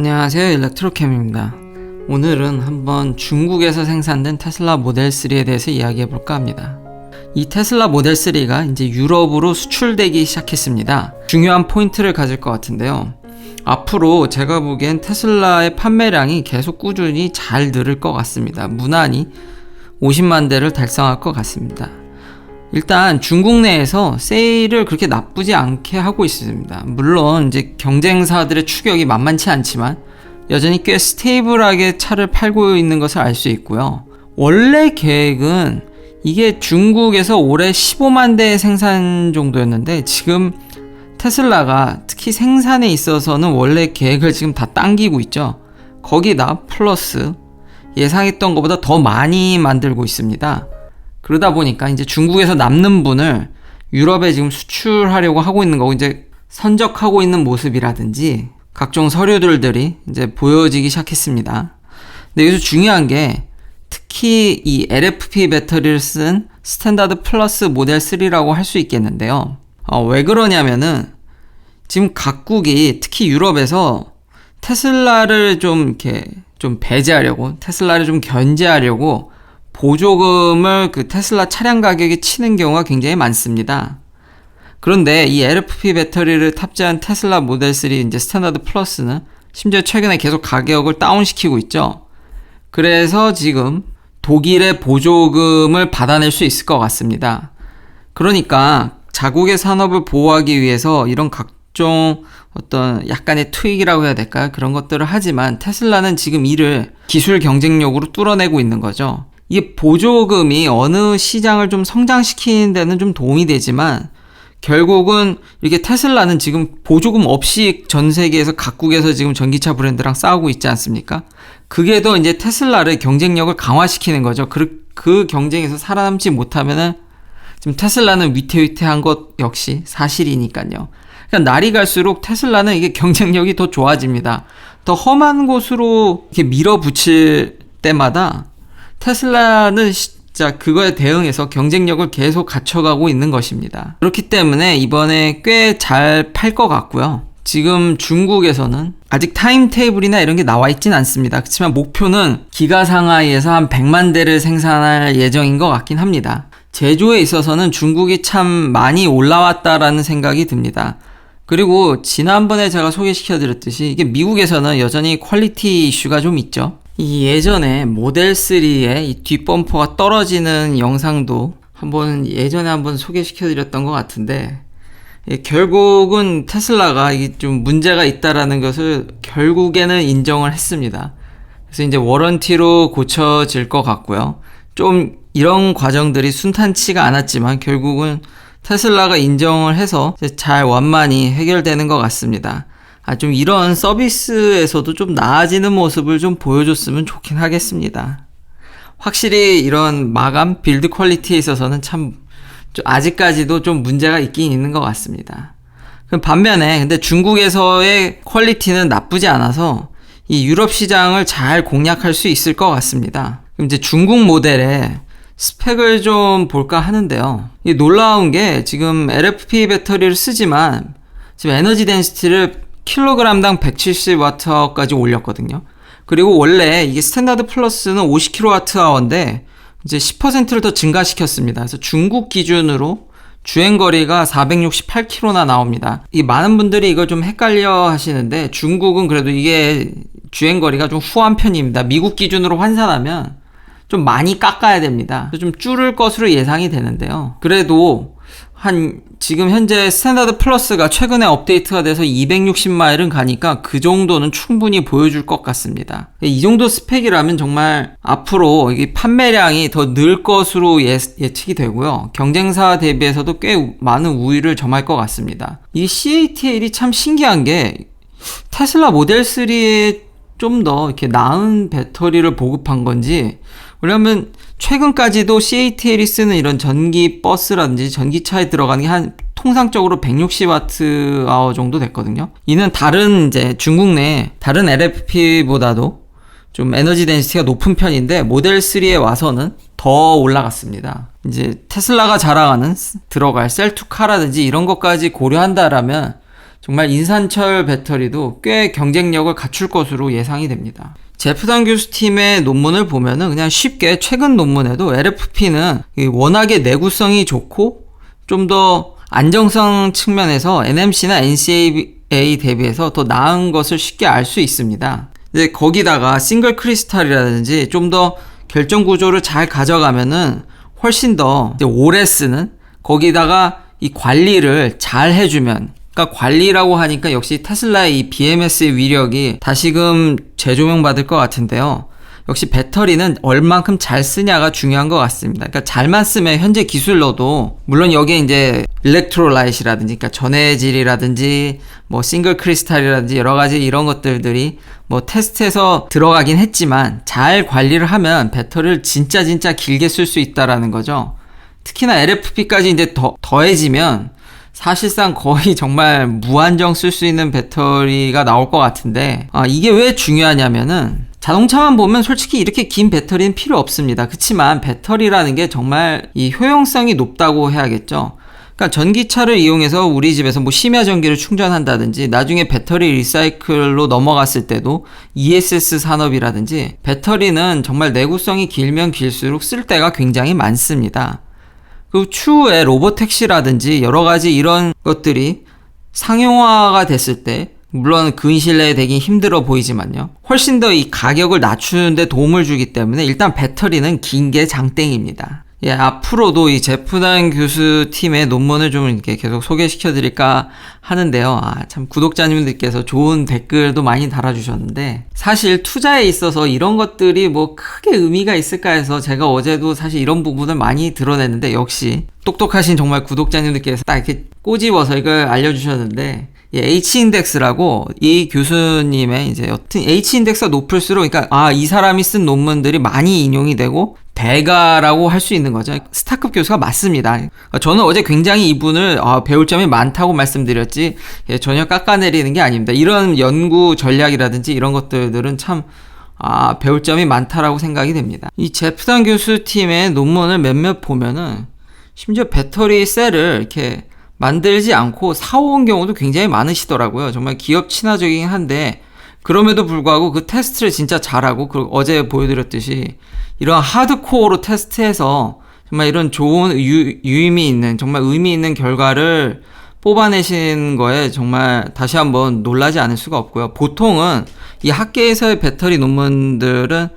안녕하세요 일렉트로캠입니다. 오늘은 한번 중국에서 생산된 테슬라 모델 3에 대해서 이야기해 볼까 합니다. 이 테슬라 모델 3가 이제 유럽으로 수출되기 시작했습니다. 중요한 포인트를 가질 것 같은데요. 앞으로 제가 보기엔 테슬라의 판매량이 계속 꾸준히 잘 늘을 것 같습니다. 무난히 50만 대를 달성할 것 같습니다 일단 중국 내에서 세일을 그렇게 나쁘지 않게 하고 있습니다. 물론 이제 경쟁사들의 추격이 만만치 않지만 여전히 꽤 스테이블하게 차를 팔고 있는 것을 알 수 있고요. 원래 계획은 이게 중국에서 올해 15만 대 생산 정도였는데 지금 테슬라가 특히 생산에 있어서는 원래 계획을 지금 다 당기고 있죠. 거기다 플러스 예상했던 것보다 더 많이 만들고 있습니다. 그러다 보니까 이제 중국에서 남는 분을 유럽에 지금 수출하려고 하고 있는 거고 이제 선적하고 있는 모습이라든지 각종 서류들들이 이제 보여지기 시작했습니다. 근데 여기서 중요한 게 특히 이 LFP 배터리를 쓴 스탠다드 플러스 모델 3라고 할 수 있겠는데요. 어, 왜 그러냐면은 지금 각국이 특히 유럽에서 테슬라를 좀 이렇게 좀 배제하려고 테슬라를 좀 견제하려고 보조금을 그 테슬라 차량 가격에 치는 경우가 굉장히 많습니다. 그런데 이 LFP 배터리를 탑재한 테슬라 모델 3 이제 스탠다드 플러스는 심지어 최근에 계속 가격을 다운시키고 있죠. 그래서 지금 독일의 보조금을 받아낼 수 있을 것 같습니다. 그러니까 자국의 산업을 보호하기 위해서 이런 각종 어떤 약간의 투익이라고 해야 될까요? 그런 것들을 하지만 테슬라는 지금 이를 기술 경쟁력으로 뚫어내고 있는 거죠. 이 보조금이 어느 시장을 좀 성장시키는 데는 좀 도움이 되지만 결국은 이렇게 테슬라는 지금 보조금 없이 전 세계에서 각국에서 지금 전기차 브랜드랑 싸우고 있지 않습니까? 그게 더 이제 테슬라를 경쟁력을 강화시키는 거죠. 그, 그 경쟁에서 살아남지 못하면은 지금 테슬라는 위태위태한 것 역시 사실이니까요. 그러니까 날이 갈수록 테슬라는 이게 경쟁력이 더 좋아집니다. 더 험한 곳으로 이렇게 밀어붙일 때마다 테슬라는 진짜 그거에 대응해서 경쟁력을 계속 갖춰가고 있는 것입니다. 그렇기 때문에 이번에 꽤 잘 팔 것 같고요. 지금 중국에서는 아직 타임 테이블이나 이런 게 나와 있진 않습니다. 그렇지만 목표는 기가 상하이에서 한 100만 대를 생산할 예정인 것 같긴 합니다. 제조에 있어서는 중국이 참 많이 올라왔다라는 생각이 듭니다. 그리고 지난번에 제가 소개시켜 드렸듯이 이게 미국에서는 여전히 퀄리티 이슈가 좀 있죠. 이 예전에 모델 3의 이 뒷범퍼가 떨어지는 영상도 한번 예전에 한번 소개시켜 드렸던 것 같은데 예, 결국은 테슬라가 이게 좀 문제가 있다라는 것을 결국에는 인정을 했습니다. 그래서 이제 워런티로 고쳐질 것 같고요. 좀 이런 과정들이 순탄치가 않았지만 결국은 테슬라가 인정을 해서 잘 완만히 해결되는 것 같습니다. 아, 좀 이런 서비스에서도 좀 나아지는 모습을 좀 보여줬으면 좋긴 하겠습니다. 확실히 이런 마감, 빌드 퀄리티에 있어서는 참 아직까지도 좀 문제가 있긴 있는 것 같습니다. 반면에 근데 중국에서의 퀄리티는 나쁘지 않아서 이 유럽 시장을 잘 공략할 수 있을 것 같습니다. 그럼 이제 중국 모델의 스펙을 좀 볼까 하는데요. 이 놀라운 게 지금 LFP 배터리를 쓰지만 지금 에너지 덴시티를 킬로그램당 170W까지 올렸거든요. 그리고 원래 이게 스탠다드 플러스는 50kWh인데 이제 10%를 더 증가시켰습니다. 그래서 중국 기준으로 주행 거리가 468km나 나옵니다. 이 많은 분들이 이걸 좀 헷갈려 하시는데 중국은 그래도 이게 주행 거리가 좀 후한 편입니다. 미국 기준으로 환산하면 좀 많이 깎아야 됩니다. 좀 줄을 것으로 예상이 되는데요. 그래도 한 지금 현재 스탠다드 플러스가 최근에 업데이트가 돼서 260마일은 가니까 그 정도는 충분히 보여줄 것 같습니다. 이 정도 스펙이라면 정말 앞으로 판매량이 더 늘 것으로 예, 예측이 되고요. 경쟁사 대비해서도 꽤 많은 우위를 점할 것 같습니다. 이 CATL이 참 신기한 게 테슬라 모델 3에 좀 더 이렇게 나은 배터리를 보급한 건지 왜냐면 최근까지도 CATL이 쓰는 이런 전기 버스라든지 전기차에 들어가는 게 한 통상적으로 160와트 정도 됐거든요. 이는 다른 이제 중국 내 다른 LFP보다도 좀 에너지 덴시티가 높은 편인데 모델 3에 와서는 더 올라갔습니다. 이제 테슬라가 자랑하는 들어갈 셀투카라든지 이런 것까지 고려한다라면 정말 인산철 배터리도 꽤 경쟁력을 갖출 것으로 예상이 됩니다. 제프단 교수 팀의 논문을 보면은 그냥 쉽게 최근 논문에도 LFP는 워낙에 내구성이 좋고 좀 더 안정성 측면에서 NMC나 NCAA 대비해서 더 나은 것을 쉽게 알 수 있습니다. 이제 거기다가 싱글 크리스탈이라든지 좀 더 결정 구조를 잘 가져가면은 훨씬 더 오래 쓰는 거기다가 이 관리를 잘 해주면 그러니까 관리라고 하니까 역시 테슬라의 이 BMS의 위력이 다시금 재조명 받을 것 같은데요. 역시 배터리는 얼만큼 잘 쓰냐가 중요한 것 같습니다. 그러니까 잘만 쓰면 현재 기술로도 물론 여기에 이제 일렉트로라이트라든지 그러니까 전해질이라든지 뭐 싱글 크리스탈이라든지 여러 가지 이런 것들들이 뭐 테스트에서 들어가긴 했지만 잘 관리를 하면 배터리를 진짜 진짜 길게 쓸 수 있다라는 거죠. 특히나 LFP까지 이제 더, 더해지면 사실상 거의 정말 무한정 쓸 수 있는 배터리가 나올 것 같은데 아, 이게 왜 중요하냐면은 자동차만 보면 솔직히 이렇게 긴 배터리는 필요 없습니다. 그렇지만 배터리라는 게 정말 이 효용성이 높다고 해야겠죠. 그러니까 전기차를 이용해서 우리 집에서 뭐 심야 전기를 충전한다든지 나중에 배터리 리사이클로 넘어갔을 때도 ESS 산업이라든지 배터리는 정말 내구성이 길면 길수록 쓸 때가 굉장히 많습니다. 그 추후에 로보택시라든지 여러 가지 이런 것들이 상용화가 됐을 때 물론 근실 내에 되긴 힘들어 보이지만요. 훨씬 더 이 가격을 낮추는데 도움을 주기 때문에 일단 배터리는 긴 게 장땡입니다. 예, 앞으로도 이 제프단 교수 팀의 논문을 좀 이렇게 계속 소개시켜 드릴까 하는데요. 아, 참 구독자님들께서 좋은 댓글도 많이 달아주셨는데 사실 투자에 있어서 이런 것들이 뭐 크게 의미가 있을까 해서 제가 어제도 사실 이런 부분을 많이 드러냈는데 역시 똑똑하신 정말 구독자님들께서 딱 이렇게 꼬집어서 이걸 알려주셨는데 예, H인덱스라고 이 교수님의 이제 여튼 H인덱스가 높을수록 그러니까 아, 이 사람이 쓴 논문들이 많이 인용이 되고 대가라고 할 수 있는 거죠. 스타급 교수가 맞습니다. 저는 어제 굉장히 이분을 아, 배울 점이 많다고 말씀드렸지 예, 전혀 깎아내리는 게 아닙니다. 이런 연구 전략이라든지 이런 것들은 참 아, 배울 점이 많다라고 생각이 됩니다. 이 제프단 교수 팀의 논문을 몇몇 보면은 심지어 배터리 셀을 이렇게 만들지 않고 사온 경우도 굉장히 많으시더라고요. 정말 기업 친화적이긴 한데 그럼에도 불구하고 그 테스트를 진짜 잘하고 그 어제 보여드렸듯이 이런 하드코어로 테스트해서 정말 이런 좋은 유, 유의미 있는 정말 의미 있는 결과를 뽑아내신 거에 정말 다시 한번 놀라지 않을 수가 없고요. 보통은 이 학계에서의 배터리 논문들은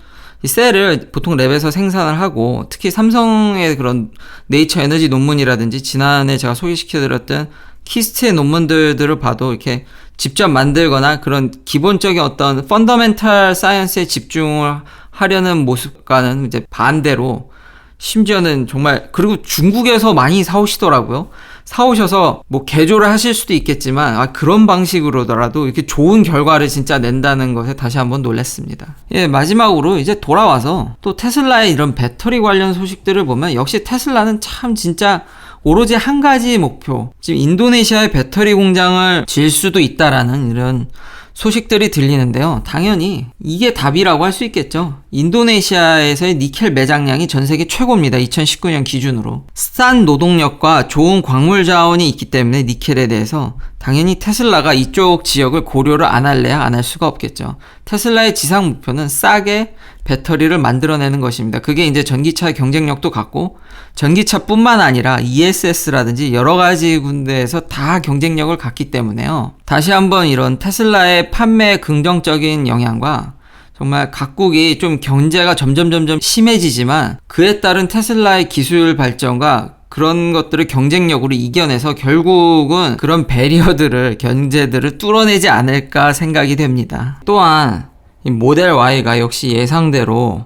이 셀을 보통 랩에서 생산을 하고 특히 삼성의 그런 네이처 에너지 논문이라든지 지난해 제가 소개시켜드렸던 키스트의 논문들을 봐도 이렇게 직접 만들거나 그런 기본적인 어떤 펀더멘탈 사이언스에 집중을 하려는 모습과는 이제 반대로 심지어는 정말 그리고 중국에서 많이 사오시더라고요. 사오셔서 뭐 개조를 하실 수도 있겠지만 아 그런 방식으로더라도 이렇게 좋은 결과를 진짜 낸다는 것에 다시 한번 놀랐습니다. 예, 마지막으로 이제 돌아와서 또 테슬라의 이런 배터리 관련 소식들을 보면 역시 테슬라는 참 진짜 오로지 한 가지 목표. 지금 인도네시아의 배터리 공장을 질 수도 있다라는 이런 소식들이 들리는데요. 당연히 이게 답이라고 할 수 있겠죠. 인도네시아에서의 니켈 매장량이 전 세계 최고입니다. 2019년 기준으로. 싼 노동력과 좋은 광물 자원이 있기 때문에 니켈에 대해서 당연히 테슬라가 이쪽 지역을 고려를 안 할래야 안 할 수가 없겠죠. 테슬라의 지상 목표는 싸게 배터리를 만들어내는 것입니다. 그게 이제 전기차의 경쟁력도 같고 전기차뿐만 아니라 ESS라든지 여러 가지 군데에서 다 경쟁력을 갖기 때문에요. 다시 한번 이런 테슬라의 판매에 긍정적인 영향과 정말 각국이 좀 경제가 점점 점점 심해지지만 그에 따른 테슬라의 기술 발전과 그런 것들을 경쟁력으로 이겨내서 결국은 그런 배리어들을 견제들을 뚫어내지 않을까 생각이 됩니다. 또한 이 모델 Y가 역시 예상대로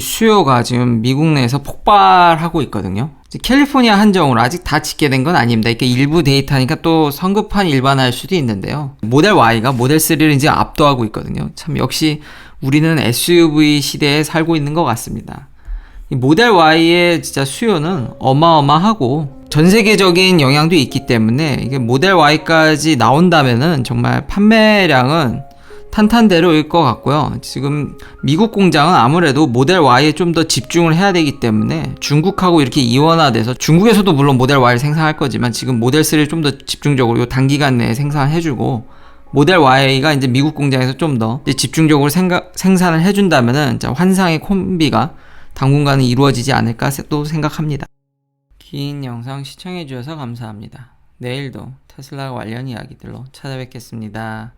수요가 지금 미국 내에서 폭발하고 있거든요. 캘리포니아 한정으로 아직 다 집계된 건 아닙니다. 이게 일부 데이터니까 또 성급한 일반화일 수도 있는데요. 모델 Y가 모델 3를 이제 압도하고 있거든요. 참 역시 우리는 SUV 시대에 살고 있는 것 같습니다. 이 모델 Y의 진짜 수요는 어마어마하고 전 세계적인 영향도 있기 때문에 이게 모델 Y까지 나온다면은 정말 판매량은 탄탄대로일 것 같고요. 지금 미국 공장은 아무래도 모델 Y에 좀 더 집중을 해야 되기 때문에 중국하고 이렇게 이원화돼서 중국에서도 물론 모델 Y를 생산할 거지만 지금 모델 3를 좀 더 집중적으로 요 단기간 내에 생산해주고 모델 Y가 이제 미국 공장에서 좀 더 집중적으로 생가, 생산을 해준다면은 환상의 콤비가 당분간은 이루어지지 않을까 세- 또 생각합니다. 긴 영상 시청해주셔서 감사합니다. 내일도 테슬라 관련 이야기들로 찾아뵙겠습니다.